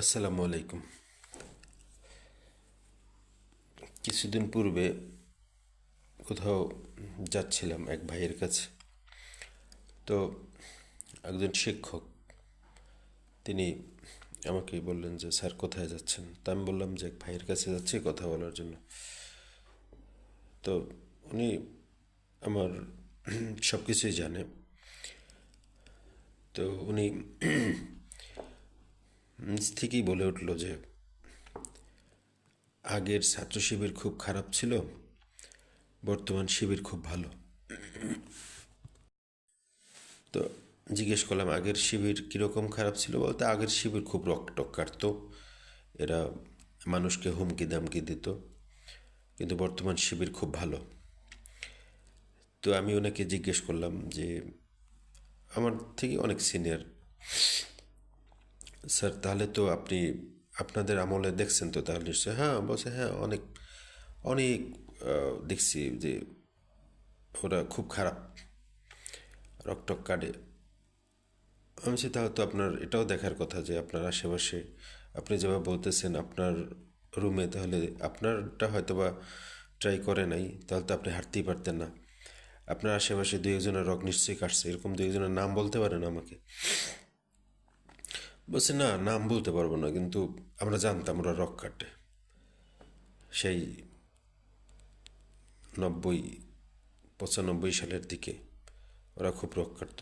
আসসালামু আলাইকুম। কিছুদিন পূর্বে কোথাও যাচ্ছিলাম এক ভাইয়ের কাছে। তো একজন শিক্ষক, তিনি আমাকে বললেন যে, স্যার, কোথায় যাচ্ছেন? তা আমি বললাম যে, এক ভাইয়ের কাছে যাচ্ছি কথা বলার জন্য। তো উনি আমার সব কিছুই জানে। তো উনি নিজ থেকেই বলে উঠল যে, আগের ছাত্র শিবির খুব খারাপ ছিল, বর্তমান শিবির খুব ভালো। তো জিজ্ঞেস করলাম, আগের শিবির কীরকম খারাপ ছিল? বলতে আগের শিবির খুব রকটক কাটতো এরা মানুষকে হুমকি দামকি দিত, কিন্তু বর্তমান শিবির খুব ভালো। তো আমি ওনাকে জিজ্ঞেস করলাম যে, আমার থেকে অনেক সিনিয়র স্যার, তাহলে তো আপনি আপনাদের আমলে দেখছেন তো তাহলে নিশ্চয় হ্যাঁ বলছে হ্যাঁ অনেক অনেক দেখছি যে ওরা খুব খারাপ রকটক কাটে। আমি বলছি, তাহলে তো আপনার, এটাও দেখার কথা যে আপনার আশেপাশে আপনি যেভাবে বলতেছেন আপনার রুমে, তাহলে আপনারটা হয়তো বা ট্রাই করে নাই, তাহলে তো আপনি হাঁটতেই পারতেন না। আপনার আশেপাশে দুই একজনের রক নিশ্চয়ই কাটছে, এরকম দুই একজনের নাম বলতে পারেন আমাকে? বলছে, না, নাম বলতে পারব না, কিন্তু আমরা জানতাম ওরা রক কাটে। সেই নব্বই, পঁচানব্বই সালের দিকে ওরা খুব রক কাটত।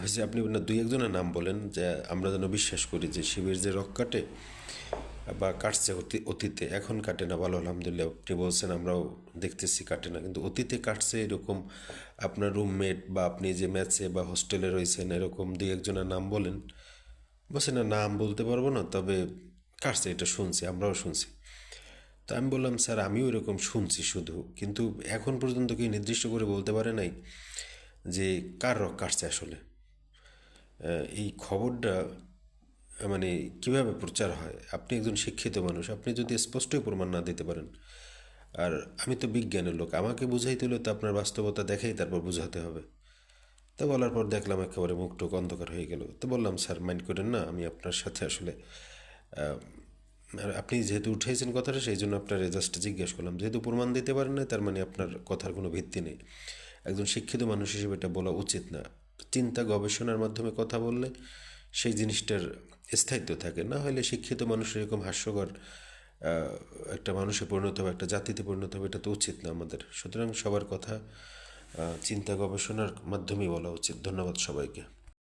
হচ্ছে আপনি দুই একজনের নাম বলেন, যে আমরা যেন বিশ্বাস করি যে শিবির যে রক কাটে বা কাটছে অতি- অতীতে, এখন কাটে না, ভালো, আলহামদুলিল্লাহ, আপনি বলছেন, আমরাও দেখতেছি কাটে না। কিন্তু অতীতে কাটছে এরকম আপনার রুমমেট বা আপনি যে ম্যাচে বা হোস্টেলে রয়েছেন, এরকম দুই একজনের নাম বলেন। বলছে না নাম বলতে পারব না, তবে কাটছে, এটা শুনছি, আমরাও শুনছি। তো আমি বললাম, স্যার, আমিও এরকম শুনছি শুধু। কিন্তু এখন পর্যন্ত কি নির্দিষ্ট করে বলতে পারে নাই যে, কার রক কাটছে আসলে? এই খবরটা মানে কীভাবে প্রচার হয়? আপনি একজন শিক্ষিত মানুষ, আপনি যদি স্পষ্টই প্রমাণ না দিতে পারেন, আর আমি তো বিজ্ঞানের লোক, আমাকে বুঝাইতে হলে তো আপনার বাস্তবতা দেখেই তারপর বুঝাতে হবে। তো বলার পর দেখলাম একেবারে মুখ টুক অন্ধকার হয়ে গেল। তো বললাম, স্যার মাইন্ড করেন না, আমি আপনার সাথে আসলে আপনি যেহেতু উঠেছেন কথাটা, সেই জন্য আপনার জাস্ট জিজ্ঞেস করলাম। যেহেতু প্রমাণ দিতে পারেন না তার মানে আপনার কথার কোনো ভিত্তি নেই। একজন শিক্ষিত মানুষ হিসেবে এটা বলা উচিত না। চিন্তা গবেষণার মাধ্যমে কথা বললে, সেই জিনিসটার স্থায়িত্ব থাকে। না হলে শিক্ষিত মানুষ এরকম হাস্যকর একটা মানুষে পরিণত হবে, একটা জাতিতে পরিণত হবে, এটা তো উচিত না আমাদের। সুতরাং সবার কথা চিন্তা গবেষণার মাধ্যমেই বলা উচিত। ধন্যবাদ সবাইকে।